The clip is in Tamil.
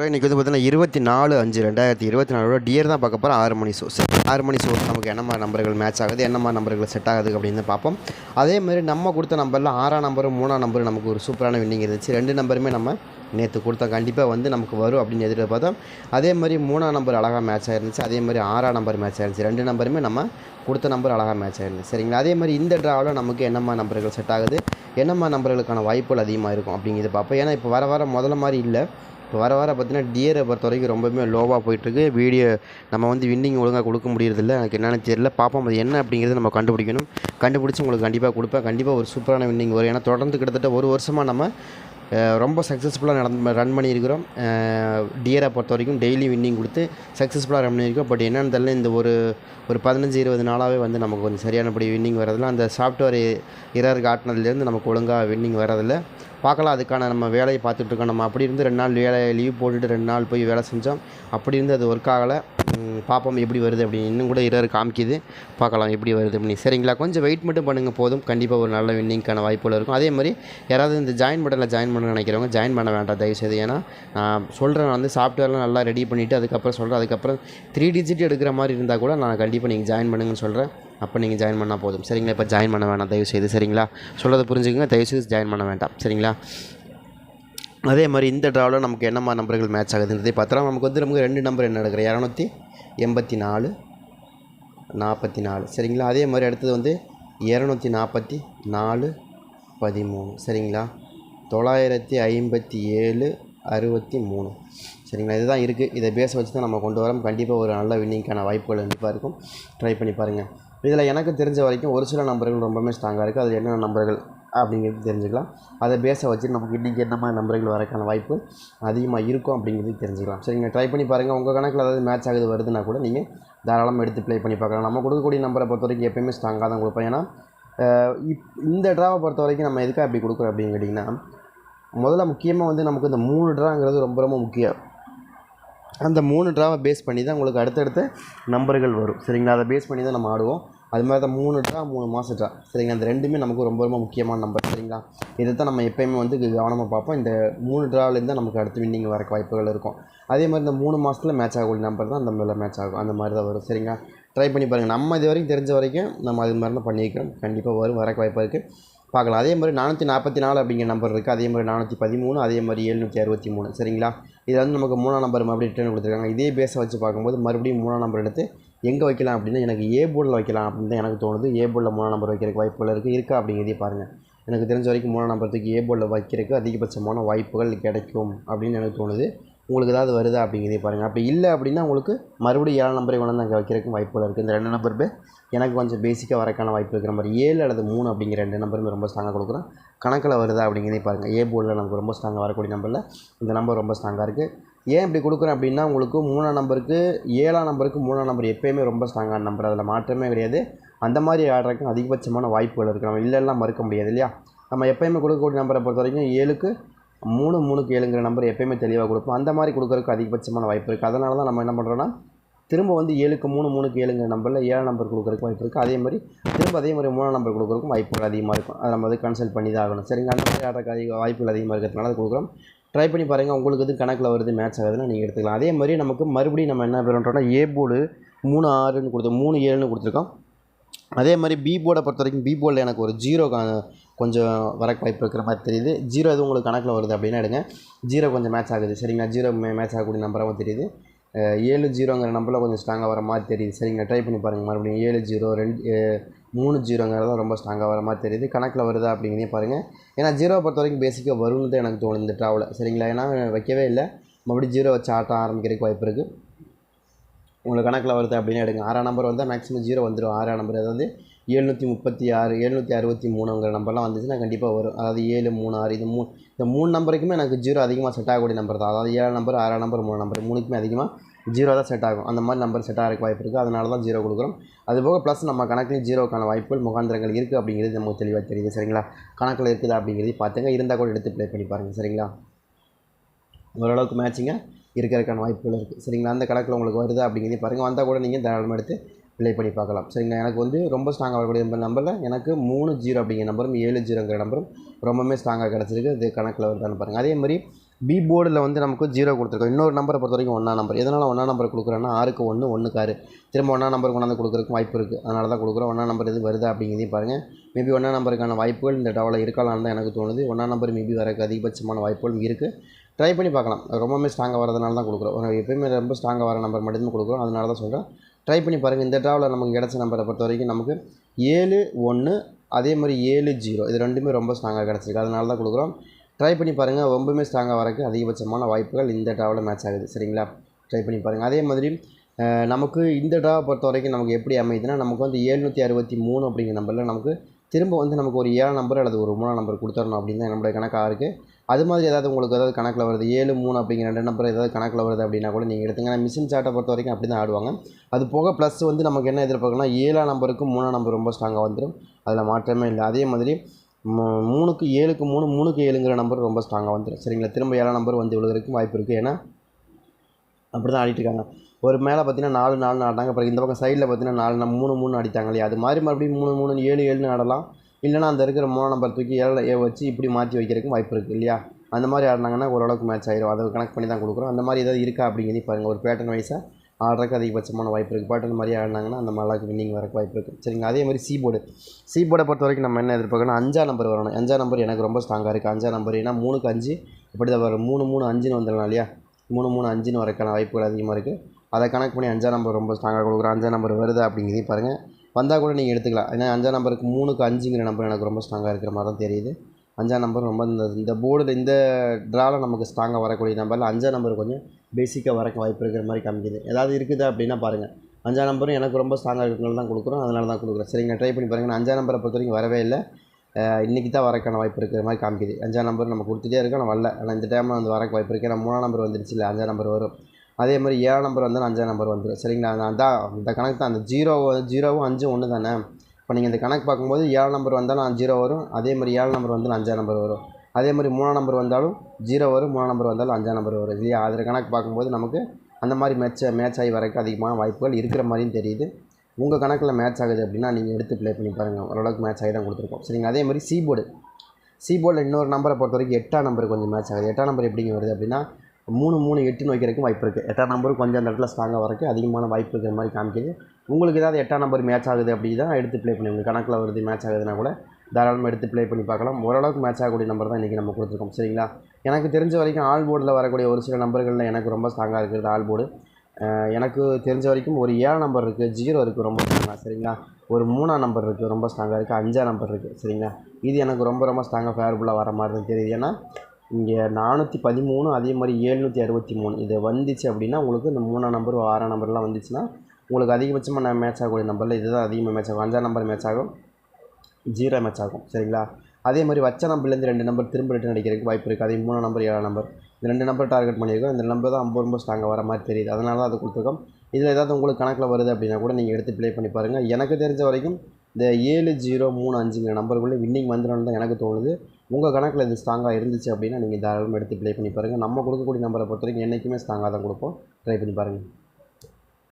இன்றைக்கி வந்து பார்த்தீங்கன்னா இருபத்தி நாலு அஞ்சு ரெண்டாயிரத்தி இருபத்தி நாலோட டியர் தான் பார்க்க போகிறோம் ஆறு மணி ஷோ சரி ஆறு மணி ஷோ நமக்கு என்ன மாதிரி நம்பர்கள் மேட்ச் ஆகுது என்ன மாதிரி நம்பர்கள் செட் ஆகுது அப்படின்னு பார்ப்போம். அதே மாதிரி நம்ம கொடுத்த நம்பரில் ஆறாம் நம்பரும் மூணாம் நம்பரும் நமக்கு ஒரு சூப்பரான வின்னிங் இருந்துச்சு. ரெண்டு நம்பருமே நம்ம நேற்று கொடுத்தா கண்டிப்பாக வந்து நமக்கு வரும் அப்படின்னு எதிர்பார்த்தோம் அதே மாதிரி மூணாம் நம்பர் அழகாக மேட்ச் ஆயிருந்துச்சு. அதே மாதிரி ஆறாம் நம்பர் மேட்ச் ஆயிருந்துச்சு. ரெண்டு நம்பருமே நம்ம கொடுத்த நம்பர் அழகாக மேட்ச் ஆயிருந்துச்சு. சரிங்களா? அதே மாதிரி இந்த ட்ராவில் நமக்கு என்னம்மா நம்பர்கள் செட் ஆகுது என்னம்மா நம்பர்களுக்கான வாய்ப்புகள் அதிகமாக இருக்கும் அப்படிங்கிறது பார்ப்போம். ஏன்னா இப்போ வர வர முதல்ல மாதிரி இல்லை. வர வர பார்த்தீங்கன்னா டியரை பொறுத்த வரைக்கும் ரொம்பவுமே லோவாக போயிட்டுருக்கு. வீடியோ நம்ம வந்து வின்னிங் ஒழுங்காக கொடுக்க முடியறதில்ல. எனக்கு என்னென்னு தெரியல. பார்ப்போம். அது என்ன அப்படிங்கிறது நம்ம கண்டுபிடிக்கணும். கண்டுபிடிச்சி உங்களுக்கு கண்டிப்பாக கொடுப்பேன். கண்டிப்பாக ஒரு சூப்பரான வின்னிங் வரும். ஏன்னா தொடர்ந்து கிட்டத்தட்ட ஒரு வருஷமாக நம்ம ரொம்ப சக்ஸஸ்ஃபுல்லாக நடந்து ரன் பண்ணியிருக்கிறோம். டியரை பொறுத்த வரைக்கும் டெய்லி வின்னிங் கொடுத்து சக்ஸஸ்ஃபுல்லாக ரன் பண்ணியிருக்கோம். பட் என்னென்னு தெரியல இந்த ஒரு ஒரு பதினஞ்சு இருபது நாளாகவே வந்து நமக்கு கொஞ்சம் சரியானபடி வின்னிங் வரதில்ல அந்த சாஃப்ட்வேர் இரர் காட்டினதுலேருந்து நமக்கு ஒழுங்காக வின்னிங் வரதில்ல பார்க்கலாம் அதுக்கான நம்ம வேலையை பார்த்துட்ருக்கோம் நம்ம அப்படி இருந்து ரெண்டு நாள் வேலை லீவ் போட்டுட்டு ரெண்டு நாள் போய் வேலை செஞ்சோம். அப்படி இருந்து அது ஒர்க் ஆகலை. பார்ப்போம் எப்படி வருது அப்படின்னு. இன்னும் கூட இருவர் காமிக்குது. பார்க்கலாம் எப்படி வருது அப்படின்னு. சரிங்களா? கொஞ்சம் வெயிட் மட்டும் பண்ணுங்கள் போதும். கண்டிப்பாக ஒரு நல்ல வின்னிங்க்கான வாய்ப்புகள் இருக்கும். அதே மாதிரி யாராவது இந்த ஜாயின் பட்டனில் ஜாயின் பண்ண நினைக்கிறவங்க ஜாயின் பண்ண வேண்டாம். தயவுசெய்து. ஏன்னா நான் சொல்கிறேன் நான் வந்து சாஃப்ட்வேர்லாம் நல்லா ரெடி பண்ணிவிட்டு அதுக்கப்புறம் சொல்கிறேன் அதுக்கப்புறம் த்ரீ டிஜிட் எடுக்கிற மாதிரி இருந்தால் கூட நான் கண்டிப்பாக நீங்கள் ஜாயின் பண்ணுங்கன்னு சொல்கிறேன் அப்போ நீங்கள் ஜாயின் பண்ணால் போதும். சரிங்களா? இப்போ ஜாயின் பண்ண வேண்டாம் தயவுசெய்து. சரிங்களா? சொல்கிறத புரிஞ்சுக்கங்க. தயவுசெய்து ஜாயின் பண்ண வேண்டாம். சரிங்களா? அதே மாதிரி இந்த ட்ராவில் நமக்கு என்னம்மா நம்பர்கள் மேட்ச் ஆகுதுன்றதே பார்த்தா நமக்கு வந்து நமக்கு ரெண்டு நம்பர் என்ன எடுக்கிற இரநூத்தி எண்பத்தி நாலு நாற்பத்தி நாலு சரிங்களா? அதே மாதிரி அடுத்தது வந்து இரநூத்தி நாற்பத்தி நாலு பதிமூணு. சரிங்களா? தொள்ளாயிரத்தி ஐம்பத்தி ஏழு அறுபத்தி மூணு சரிங்களா? இதுதான் இருக்குது இதை பேச வச்சு தான் நம்ம கொண்டு வரோம். கண்டிப்பாக ஒரு நல்ல வின்னிங்க்கான வாய்ப்புகள் கண்டிப்பாக இருக்கும். ட்ரை பண்ணி பாருங்கள் இதில் எனக்கு தெரிஞ்ச வரைக்கும் ஒரு சில நம்பர்கள் ரொம்பவுமே ஸ்ட்ராங்காக இருக்குது அது என்னென்ன நம்பர்கள்? அப்படிங்கிறது தெரிஞ்சுக்கலாம். அதை பேஸை வச்சு நமக்கு இன்றைக்கி என்ன மாதிரி நம்பர்கள் வரக்கான வாய்ப்பு அதிகமாக இருக்கும் அப்படிங்கிறது தெரிஞ்சுக்கலாம். சரிங்க ட்ரை பண்ணி பாருங்கள் உங்கள் கணக்கில் அதாவது மேட்ச் ஆகுது வருதுன்னா கூட நீங்கள் தாராளமாக எடுத்து ப்ளே பண்ணி பார்க்கலாம். நம்ம கொடுக்கக்கூடிய நம்பரை பொறுத்த வரைக்கும் எப்பயுமே ஸ்ட்ராங்காக தான் கொடுப்போம் ஏன்னா இப் இந்த ட்ராவை பொறுத்த வரைக்கும் நம்ம எதுக்காக அப்படி கொடுக்குறோம் அப்படின்னு கேட்டிங்கன்னா முதல்ல முக்கியமாக வந்து நமக்கு இந்த மூணு ட்ராங்கிறது ரொம்ப ரொம்ப முக்கியம். அந்த மூணு ட்ராவை பேஸ் பண்ணி தான் உங்களுக்கு அடுத்தடுத்த நம்பர்கள் வரும். சரிங்களா? அதை பேஸ் பண்ணி தான் நம்ம ஆடுவோம். அது மாதிரி தான் மூணு ட்ரா மூணு மாத ட்ரா. சரிங்களா? அந்த ரெண்டுமே நமக்கு ரொம்ப ரொம்ப முக்கியமான நம்பர் சரிங்களா? இதை தான் நம்ம எப்போயுமே வந்து கவனமாக பார்ப்போம். இந்த மூணு ட்ராவிலேருந்து நமக்கு அடுத்து வின்னிங் வரக்கு வாய்ப்புகள் இருக்கும். அதே மாதிரி இந்த மூணு மாதத்தில் மேட்ச் ஆகக்கூடிய நம்பர் தான் அந்த மேலே மேட்ச் ஆகும். அந்த மாதிரி தான் வரும் சரிங்களா? ட்ரை பண்ணி பாருங்கள் நம்ம இது வரைக்கும் தெரிஞ்ச வரைக்கும் நம்ம அது மாதிரி தான் பண்ணியிருக்கிறோம். கண்டிப்பாக வரும் வரக்கு வாய்ப்பு இருக்குது பார்க்கலாம். அதே மாதிரி நானூற்றி நாற்பத்தி நாலு அப்படிங்கிற நம்பர் இருக்குது அதே மாதிரி நானூற்றி பதிமூணு அதே மாதிரி எழுநூற்றி அறுபத்தி மூணு சரிங்களா? இதில் வந்து நமக்கு மூணாம் நம்பர் மறுபடியும் ரிட்டர்ன் கொடுத்துருக்காங்க. இதே பேஸை வச்சு பார்க்கும்போது மறுபடியும் மூணாம் நம்பர் எடுத்து எங்கே வைக்கலாம் அப்படின்னா எனக்கு ஏ போர்டில் வைக்கலாம் அப்படின்னு தான் எனக்கு தோணுது. ஏ போர்டில் மூணாம் நம்பர் வைக்கிறதுக்கு வாய்ப்புகள் இருக்குது இருக்கா. அப்படிங்கிறதே பாருங்கள் எனக்கு தெரிஞ்ச வரைக்கும் மூணாம் நம்பர் தூக்கி ஏ போர்டில் வைக்கிறதுக்கு அதிகபட்சமான வாய்ப்புகள் கிடைக்கும் அப்படின்னு எனக்கு தோணுது. உங்களுக்கு ஏதாவது வருதா அப்படிங்கிறதே பாருங்கள் அப்படி இல்லை அப்படின்னா உங்களுக்கு மறுபடியும் ஏழாம் நம்பரை கொண்டு அங்கே வைக்கிறதுக்கு வாய்ப்புகள் இருக்குது இந்த ரெண்டு நம்பர் பேர் எனக்கு கொஞ்சம் பேசிக்காக வரக்கான வாய்ப்பு இருக்கிற மாதிரி ஏழு அல்லது மூணு அப்படிங்கிற ரெண்டு நம்பருமே ரொம்ப ஸ்ட்ராங்காக கொடுக்குறோம். கணக்கில் வருதா அப்படிங்கிறதே பாருங்கள் ஏ போர்டில் நமக்கு ரொம்ப ஸ்ட்ராங்காக வரக்கூடிய நம்பரில் இந்த நம்பர் ரொம்ப ஸ்ட்ராங்காக இருக்குது ஏன் இப்படி கொடுக்குறேன் அப்படின்னா உங்களுக்கு மூணாம் நம்பருக்கு ஏழாம் நம்பருக்கு மூணாம் நம்பர் எப்போயுமே ரொம்ப ஸ்ட்ராங்கான நம்பர். அதில் மாற்றமே கிடையாது. அந்த மாதிரி ஆடுறதுக்கு அதிகபட்சமான வாய்ப்புகள் இருக்குது நம்ம இல்லைன்னா மறுக்க முடியாது இல்லையா? நம்ம எப்போயுமே கொடுக்கக்கூடிய நம்பரை பொறுத்த வரைக்கும் ஏழுக்கு மூணு மூணுக்கு ஏழுங்கிற நம்பர் எப்போயுமே தெளிவாக கொடுப்போம். அந்த மாதிரி கொடுக்குறதுக்கு அதிகபட்சமான வாய்ப்பு இருக்குது அதனால தான் நம்ம என்ன பண்ணுறோன்னா திரும்ப வந்து ஏழுக்கு மூணு மூணுக்கு ஏழுங்கிற நம்பரில் ஏழாம் நம்பர் கொடுக்குறதுக்கு வாய்ப்பு இருக்குது அதே மாதிரி திரும்ப அதே மாதிரி மூணாம் நம்பர் கொடுக்குறதுக்கும் வாய்ப்புகள் அதிகமாக இருக்கும். அதை நம்ம வந்து கன்சல்ட் பண்ணி தான் ஆகணும். சரிங்க அந்த மாதிரி ஆடுறதுக்கு அதிக வாய்ப்புகள் அதிகமாக இருக்கிறதுனால அது கொடுக்குறோம். ட்ரை பண்ணி பாருங்கள் உங்களுக்கு எதுவும் கணக்கில் வருது மேட்ச் ஆகுதுன்னா நீங்கள் எடுத்துக்கலாம். அதே மாதிரி நமக்கு மறுபடியும் நம்ம என்ன பண்ணுறோம்னா ஏ போர்டு மூணு ஆறுன்னு கொடுத்து மூணு ஏழுன்னு கொடுத்துருக்கோம். அதே மாதிரி பி போர்டை பொறுத்த வரைக்கும் பி போர்டில் எனக்கு ஒரு ஜீரோ கொஞ்சம் வரக்கு வாய்ப்பு இருக்கிற மாதிரி தெரியுது. ஜீரோ எதுவும் உங்களுக்கு கணக்கில் வருது அப்படின்னா எடுங்க. ஜீரோ கொஞ்சம் மேட்ச் ஆகுது. சரிங்களா? ஜீரோ மேட்ச் ஆகக்கூடிய நம்பராகவும் தெரியுது. ஏழு ஜீரோங்கிற நம்பரில் கொஞ்சம் ஸ்ட்ராங்காக வர மாதிரி தெரியுது. சரிங்களா? ட்ரை பண்ணி பாருங்கள் மறுபடியும் ஏழு ஜீரோ ரெண்டு மூணு ஜீரோங்கிறது தான் ரொம்ப ஸ்ட்ராங்காக வர மாதிரி தெரியுது. கணக்கில் வருதா அப்படிங்கிறதே பாருங்கள் ஏன்னா ஜீரோவை பொறுத்த வரைக்கும் பேசிக்காக வரும்னு தான் எனக்கு தோணுது இந்த ட்ராவலில் சரிங்களா? ஏன்னா வைக்கவே இல்லை. மறுபடியும் ஜீரோ வச்சு ஆட்டம் ஆரம்பிக்கிறதுக்கு வாய்ப்பு இருக்குது உங்களுக்கு கணக்கில் வருது அப்படின்னு எடுங்க. ஆறாம் நம்பர் வந்தால் மேக்ஸிமம் ஜீரோ வந்துடும் ஆறாம் நம்பர் அதாவது எழுநூற்றி முப்பத்தி ஆறு எழுநூற்றி அறுபத்தி மூணுங்கிற நம்பர்லாம் வந்துச்சுன்னா கண்டிப்பாக வரும். அதாவது ஏழு மூணு ஆறு இது மூணு இந்த மூணு நம்பருக்குமே எனக்கு ஜீரோ அதிகமாக செட் ஆகக்கூடிய நம்பர் தான். அதாவது ஏழு நம்பர் ஆறாம் நம்பர் மூணு நம்பர் மூணுக்குமே அதிகமாக ஜீரோ தான் செட் ஆகும். அந்த மாதிரி நம்பர் செட் ஆகிறதுக்கு வாய்ப்பு இருக்குது அதனால தான் ஜீரோ கொடுக்குறோம். அதுபோக ப்ளஸ் நம்ம கணக்குலேயும் ஜீரோக்கான வாய்ப்புகள் முகாந்திரங்கள் இருக்குது அப்படிங்கிறது நமக்கு தெளிவாக தெரியுது. சரிங்களா? கணக்கில் இருக்குதா அப்படிங்கிறதையும் பார்த்துங்க. இருந்தால் கூட எடுத்து ப்ளே பண்ணி பாருங்கள் சரிங்களா? ஓரளவுக்கு மேட்சிங்காக இருக்கிறதுக்கான வாய்ப்புகள் இருக்குது சரிங்களா? அந்த கணக்கில் உங்களுக்கு வருதா அப்படிங்கிறதையும் பாருங்கள் வந்தால் கூட நீங்கள் தாராளமாக எடுத்து ப்ளே பண்ணி பார்க்கலாம். சரிங்களா? எனக்கு வந்து ரொம்ப ஸ்ட்ராங்காக வரக்கூடிய நம்பரில் எனக்கு மூணு ஜீரோ அப்படிங்கிற நம்பரும் ஏழு ஜீரோங்கிற நம்பரும் ரொம்பவுமே ஸ்ட்ராங்காக கிடச்சிருக்கு. இது கணக்கில் வருதான்னு பாருங்கள் அதே மாதிரி பி போர்டில் வந்து நமக்கு ஜீரோ கொடுத்துருக்கோம். இன்னொரு நம்பரை பொறுத்த வரைக்கும் ஒன்றா நம்பர் எதனால் ஒன்றா நம்பர் கொடுக்குறோன்னா ஆறுக்கு ஒன்று ஒன்றுக்கு ஆறு. திரும்ப ஒன்றா நம்பர் கொண்டாந்து கொடுக்குறதுக்கு வாய்ப்பு இருக்குது அதனால தான் கொடுக்குறோம். ஒன்றா நம்பர் எது வருதா அப்படிங்கிறதையும் பாருங்கள் மேபி ஒன்றா நம்பருக்கான வாய்ப்புகள் இந்த டவலில் இருக்கலாம்னு தான் எனக்கு தோணுது. ஒன்றா நம்பர் மேபி வரக்கு அதிகபட்சமான வாய்ப்புகளும் இருக்குது ட்ரை பண்ணி பார்க்கலாம். ரொம்பவுமே ஸ்ட்ராங்காக வரதுனால தான் கொடுக்குறோம். எப்பயுமே ரொம்ப ஸ்ட்ராங்காக வர நம்பர் மட்டும்தான் கொடுக்குறோம். அதனால தான் சொல்கிறேன் ட்ரை பண்ணி பாருங்கள் இந்த ட்ராவில் நமக்கு கிடச்ச நம்பரை பொறுத்த வரைக்கும் நமக்கு ஏழு ஒன்று அதே மாதிரி ஏழு ஜீரோ இது ரெண்டுமே ரொம்ப ஸ்ட்ராங்காக கிடச்சிருக்கு. அதனால தான் கொடுக்குறோம். ட்ரை பண்ணி பாருங்கள் ரொம்பவுமே ஸ்ட்ராங்காக வரக்கு அதிகபட்சமான வாய்ப்புகள் இந்த ட்ராவில் மேட்ச் ஆகுது. சரிங்களா? ட்ரை பண்ணி பாருங்கள் அதே மாதிரி நமக்கு இந்த ட்ராவை பொறுத்த வரைக்கும் நமக்கு எப்படி அமையுதுன்னா நமக்கு வந்து ஏழ்நூற்றி அறுபத்தி மூணு அப்படிங்கிற நம்பரில் நமக்கு திரும்ப வந்து நமக்கு ஒரு ஏழு நம்பர் அல்லது ஒரு மூணாம் நம்பர் கொடுத்துடணும் அப்படின்னு தான் நம்மளுடைய கணக்காக இருக்குது அது மாதிரி ஏதாவது உங்களுக்கு ஏதாவது கணக்கில் வருது ஏழு மூணு அப்படிங்கிற ரெண்டு நம்பர் ஏதாவது கணக்கில் வருது அப்படின்னா கூட நீங்கள் எடுத்துங்க மிஷின் சார்ட்டை பொறுத்த வரைக்கும் அப்படி தான் ஆடுவாங்க. அது போக ப்ளஸ் வந்து நமக்கு என்ன எதிர்பார்க்கணும்னா ஏழாம் நம்பருக்கும் மூணாம் நம்பர் ரொம்ப ஸ்ட்ராங்காக வந்துடும் அதில் மாற்றமே இல்லை. அதே மாதிரி மூ- மூணுக்கு ஏழுக்கு மூணு மூணுக்கு ஏழுங்கிற நம்பர் ரொம்ப ஸ்ட்ராங்காக வந்துடும் சரிங்களா? திரும்ப ஏழாம் நம்பர் வந்து விழுகிறதுக்கு வாய்ப்பு இருக்குது ஏன்னா அப்படி தான் இருக்காங்க. ஒரு மேலே பார்த்தீங்கன்னா நாலு நாலு ஆடினாங்க அப்புறம் இந்த பக்கம் சைடில் பார்த்தீங்கன்னா நாலு மூணு மூணு அடித்தாங்க இல்லையா? அது மாதிரி மறுபடியும் மூணு மூணு ஏழு ஏழுன்னு ஆடலாம். இல்லைனா அந்த இருக்கிற மூணு நம்பர் தூக்கி ஏழை ஏ வச்சு இப்படி மாற்றி வைக்கிறதுக்கும் வாய்ப்பு இருக்குது இல்லையா? அந்த மாதிரி ஆடினாங்கன்னா ஓரளவுக்கு மேட்ச் ஆயிரும். அதை கணக்கு பண்ணி தான் கொடுக்குறோம். அந்த மாதிரி ஏதாவது இருக்கா அப்படிங்கிறதையும் பாருங்கள் ஒரு பேட்டர்ன் வைஸாக ஆடுறதுக்கு அதிகபட்சமான வாய்ப்பு இருக்குது பேட்டர்ன் மாதிரி ஆடினாங்கன்னா அந்த மலைக்கு வின்னிங் வரக்கு வாய்ப்பு இருக்குது சரிங்களா? அதே மாதிரி சி போர்டு சி போர்டை பொறுத்த வரைக்கும் நம்ம என்ன எதிர்பார்க்கணும் அஞ்சா நம்பர் வரணும். அஞ்சா நம்பர் எனக்கு ரொம்ப ஸ்ட்ராங்காக இருக்குது அஞ்சா நம்பர் ஏன்னா மூணுக்கு அஞ்சு இப்படி தான் வரும். மூணு மூணு அஞ்சுன்னு வந்துடலாம் இல்லையா? மூணு மூணு அஞ்சுன்னு வரக்கான வாய்ப்புகள் அதிகமாக இருக்குது அதை கணக்கு பண்ணி அஞ்சா நம்பர் ரொம்ப ஸ்ட்ராங்காக கொடுக்குறோம். அஞ்சா நம்பர் வருதா அப்படிங்கிறதையும் பாருங்கள் வந்தால் கூட நீங்கள் எடுத்துக்கலாம். ஏன்னா அஞ்சா நம்பருக்கு மூணுக்கு அஞ்சுங்கிற நம்பர் எனக்கு ரொம்ப ஸ்ட்ராங்காக இருக்கிற மாதிரி தான் தெரியுது. அஞ்சா நம்பர் ரொம்ப இந்த இந்த போர்டில் இந்த ட்ராவில் நமக்கு ஸ்ட்ராங்காக வரக்கூடிய நம்பரில் அஞ்சா நம்பர் கொஞ்சம் பேசிக்காக வரக்கு வாய்ப்பு இருக்கிற மாதிரி காமிக்குது. ஏதாவது இருக்குது அப்படின்னா பாருங்கள் அஞ்சாம் நம்பரும் எனக்கு ரொம்ப ஸ்ட்ராங்காக இருக்கிறனால தான் கொடுக்குறோம். அதனால தான் கொடுக்குறேன் சரிங்க ட்ரை பண்ணி பாருங்கள் அஞ்சாம் நம்பரை பொறுத்த வரைக்கும் வரவே இல்லை. இன்றைக்கி தான் வரக்கான வாய்ப்பு இருக்கிற மாதிரி காமிக்குது. அஞ்சாம் நம்பர் நம்ம கொடுத்துட்டே இருக்கோம். ஆனால் வரல. ஆனால் இந்த டைமில் வந்து வரக்கு வாய்ப்பு இருக்குது ஏன்னா மூணாம் நம்பர் வந்துருச்சு இல்லை. அஞ்சாம் நம்பர் வரும். அதே மாதிரி ஏழாம் நம்பர் வந்தாலும் அஞ்சாம் நம்பர் வந்துடும் சரிங்களா? அந்த அதான் இந்த கணக்கு தான். அந்த ஜீரோ ஜீரோவும் அஞ்சும் ஒன்று தானே? இப்போ நீங்கள் இந்த கணக்கு பார்க்கும்போது ஏழு நம்பர் வந்தாலும் ஜீரோ வரும். அதே மாதிரி ஏழு நம்பர் வந்தாலும் அஞ்சாம் நம்பர் வரும். அதே மாதிரி மூணாம் நம்பர் வந்தாலும் ஜீரோ வரும் மூணாம் நம்பர் வந்தாலும் அஞ்சாம் நம்பர் வரும். இல்லையா? அதில் கணக்கு பார்க்கும்போது நமக்கு அந்த மாதிரி மேட்ச் மேட்ச் ஆகி வரக்கு அதிகமான வாய்ப்புகள் இருக்கிற மாதிரியும் தெரியுது. உங்கள் கணக்கில் மேட்ச் ஆகுது அப்படின்னா நீங்கள் எடுத்து ப்ளே பண்ணி பாருங்கள் ஓரளவுக்கு மேட்ச் ஆகி தான் கொடுத்துருக்கோம். சரிங்க. அதே மாதிரி சி போர்டு சி போர்டில் இன்னொரு நம்பரை பொறுத்த வரைக்கும் எட்டாம் நம்பர் கொஞ்சம் மேட்ச் ஆகுது. எட்டாம் நம்பர் எப்படிங்க வருது அப்படின்னா மூணு மூணு எட்டுன்னு வைக்கிறதுக்கும் வாய்ப்பு இருக்குது எட்டாம் நம்பரும் கொஞ்சம் அந்த இடத்துல ஸ்ட்ராங்காக வரக்கு அதிகமான வாய்ப்பு இருக்கிற மாதிரி காமிக்குது. உங்களுக்கு ஏதாவது எட்டாம் நம்பர் மேட்ச் ஆகுது அப்படி தான் எடுத்து ப்ளே பண்ணி உங்கள் கணக்கில் வருது மேட்ச் ஆகுதுன்னா கூட தாராளமாக எடுத்து ப்ளே பண்ணி பார்க்கலாம். ஓரளவுக்கு மேட்ச் ஆகக்கூடிய நம்பர் தான் இன்றைக்கி நம்ம கொடுத்துருக்கோம். சரிங்களா? எனக்கு தெரிஞ்ச வரைக்கும் ஆல் போர்டில் வரக்கூடிய ஒரு சில நம்பர்களில் எனக்கு ரொம்ப ஸ்ட்ராங்காக இருக்கிறது ஆல் போர்டு எனக்கு தெரிஞ்ச வரைக்கும் ஒரு ஏழு நம்பர் இருக்குது ஜீரோ இருக்குது ரொம்ப ஸ்ட்ராங்காக சரிங்களா? ஒரு மூணாம் நம்பர் இருக்குது ரொம்ப ஸ்ட்ராங்காக இருக்குது அஞ்சாம் நம்பர் இருக்குது சரிங்களா? இது எனக்கு ரொம்ப ரொம்ப ஸ்ட்ராங்காக ஃபேவரபுளாக வர மாதிரி தான் தெரியுது. ஏன்னா இங்கே நானூற்றி பதிமூணு அதே மாதிரி ஏழ்நூற்றி அறுபத்தி மூணு. இது வந்துச்சு அப்படின்னா உங்களுக்கு இந்த மூணாம் நம்பர் ஆறாம் நம்பர்லாம் வந்துச்சுன்னா உங்களுக்கு அதிகபட்சமாக நான் மேட்ச் ஆகக்கூடிய நம்பரில் இதுதான் அதிகமாக மேட்ச் ஆகும். அஞ்சாம் நம்பர் மேட்ச் ஆகும். ஜீரோ மேட்ச் ஆகும் சரிங்களா? அதே மாதிரி வச்ச நம்பர்லேருந்து ரெண்டு நம்பர் திரும்ப ரிட்டன் அடிக்கிறதுக்கு வாய்ப்பு இருக்குது அதே மூணு நம்பர் ஏழாம் நம்பர் இந்த ரெண்டு நம்பர் டார்கெட் பண்ணியிருக்கோம். இந்த நம்பர் தான் ரொம்ப ரொம்ப ஸ்ட்ராங்காக வர மாதிரி தெரியுது. அதனால தான் அதை கொடுத்துருக்கோம். இதில் ஏதாவது உங்களுக்கு கணக்கில் வருது அப்படின்னா கூட நீங்கள் எடுத்து ப்ளே பண்ணி பாருங்கள் எனக்கு தெரிஞ்ச வரைக்கும் இந்த ஏழு ஜீரோ மூணு அஞ்சுங்கிற நம்பருக்குள்ளே வின்னிங் வந்துடும் தான் எனக்கு தோணுது. உங்கள் கணக்கில் இது ஸ்ட்ராங்காக இருந்துச்சு அப்படின்னா நீங்கள் தாராளமாக எடுத்து ப்ளே பண்ணி பாருங்கள் நம்ம கொடுக்கக்கூடிய நம்பரை பொறுத்த வரைக்கும் என்றைக்குமே ஸ்ட்ராங்காக தான் கொடுப்போம். ட்ரை பண்ணி பாருங்கள்